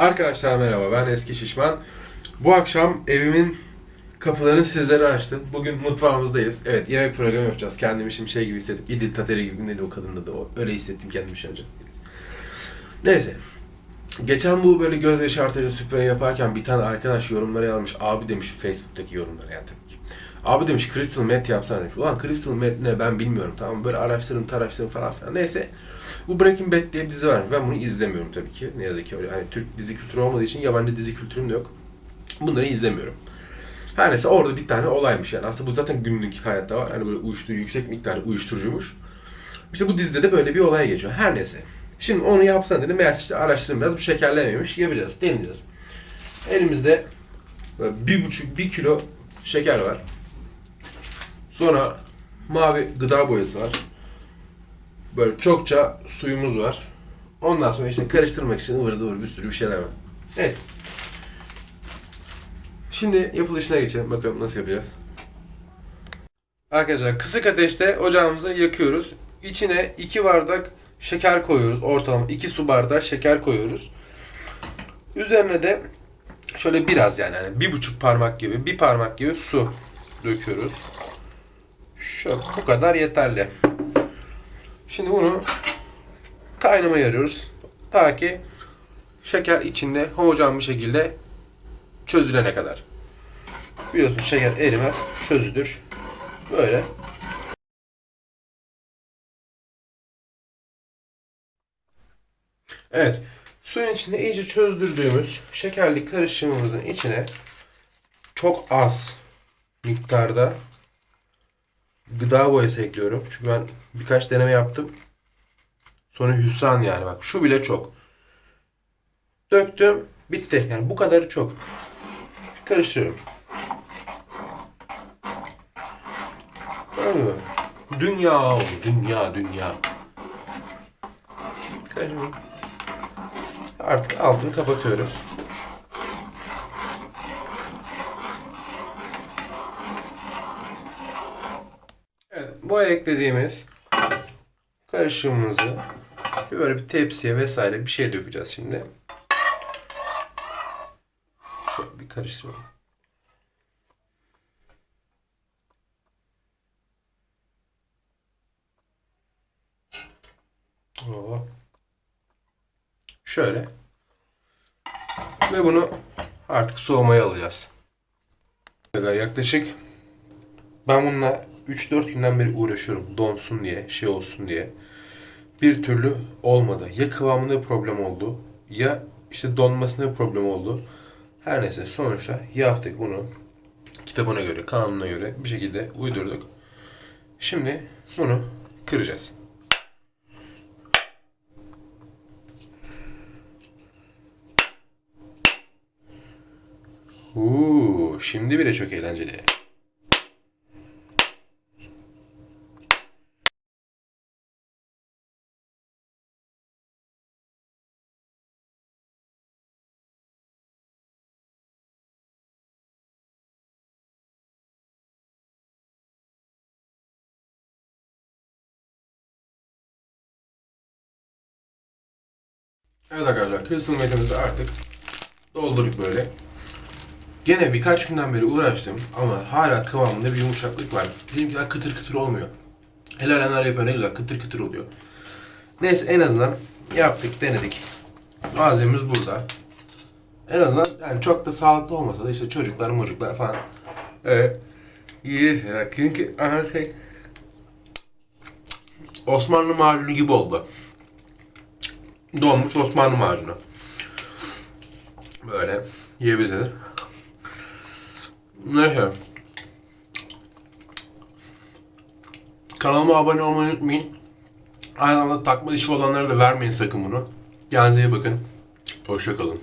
Arkadaşlar merhaba ben Eski Şişman. Bu akşam evimin kapılarını sizlere açtım. Bugün mutfağımızdayız. Evet yemek programı yapacağız. Kendimi şimdi şey gibi hissettim. İdil Tateri gibi neydi o kadının adı. O, öyle hissettim kendimi şu an. Neyse. Geçen bu böyle göz yaşartıcı sprey yaparken bir tane arkadaş yorumlara yazmış. Abi demiş Facebook'taki yorumlara yani. Abi demiş Crystal Meth yapsana demiş. Ulan Crystal Meth ne ben bilmiyorum tamam? Böyle araştırın taraştırın falan filan. Neyse. Bu Breaking Bad diye bir dizi var. Ben bunu izlemiyorum tabii ki. Ne yazık ki öyle. Hani Türk dizi kültürü olmadığı için yabancı dizi kültürüm de yok. Bunları izlemiyorum. Her neyse orada bir tane olaymış yani. Aslında bu zaten günlük hayatta var. Hani böyle uyuşturucu, yüksek miktarda uyuşturucuymuş. İşte bu dizide de böyle bir olay geçiyor. Her neyse. Şimdi onu yapsan dedim. Meğerse işte araştırdım biraz. Bu şekerlemeymiş. Yapacağız. Deneyeceğiz. Elimizde bir buçuk, bir kilo şeker var. Sonra mavi gıda boyası var. Böyle çokça suyumuz var. Ondan sonra işte karıştırmak için ıvır zıvır bir sürü bir şeyler var. Evet. Şimdi yapılışına geçelim. Bakalım nasıl yapacağız. Arkadaşlar kısık ateşte ocağımızı yakıyoruz. İçine 2 bardak şeker koyuyoruz. Ortalama 2 su bardağı şeker koyuyoruz. Üzerine de şöyle biraz yani, yani bir buçuk parmak gibi, bir parmak gibi su döküyoruz. Şöyle bu kadar yeterli. Şimdi bunu kaynamaya yarıyoruz. Ta ki şeker içinde homojen bir şekilde çözülene kadar. Biliyorsun şeker erimez, çözülür. Böyle. Evet. Suyun içinde iyice çözdürdüğümüz şekerli karışımımızın içine çok az miktarda gıda boyası ekliyorum. Çünkü ben birkaç deneme yaptım. Sonra hüsran yani bak. Şu bile çok. Döktüm. Bitti. Yani bu kadarı çok. Karıştırıyorum. Öyle mi? Dünya. Dünya, dünya. Artık altını kapatıyoruz. Bu eklediğimiz karışımımızı böyle bir tepsiye vesaire bir şey dökeceğiz şimdi. Şöyle bir karıştıralım. Oo. Şöyle. Ve bunu artık soğumaya alacağız. Yaklaşık ben bununla 3-4 günden beri uğraşıyorum. Donsun diye, şey olsun diye. Bir türlü olmadı. Ya kıvamında bir problem oldu. Ya işte donmasında bir problem oldu. Her neyse sonuçta yaptık bunu. Kitabına göre, kanununa göre bir şekilde uydurduk. Şimdi bunu kıracağız. Uuu, şimdi bile çok eğlenceli. Evet arkadaşlar, Crystal Meta'mızı artık doldurduk böyle. Gene birkaç günden beri uğraştım ama hala kıvamında bir yumuşaklık var. Bizimkiler kıtır kıtır olmuyor. Helalenler yapıyor ne güzel kıtır kıtır oluyor. Neyse en azından yaptık, denedik. Malzememiz burada. En azından yani çok da sağlıklı olmasa da işte çocuklar, mocuklar falan ee, iyi şeyler. Çünkü şey Osmanlı macunu gibi oldu. Donmuş Osmanlı macunu. Böyle yiyebiliriz. Neyse. Kanalıma abone olmayı unutmayın. Aynı zamanda takma dişi olanlara da vermeyin sakın bunu. Kendinize iyi bakın. Hoşçakalın.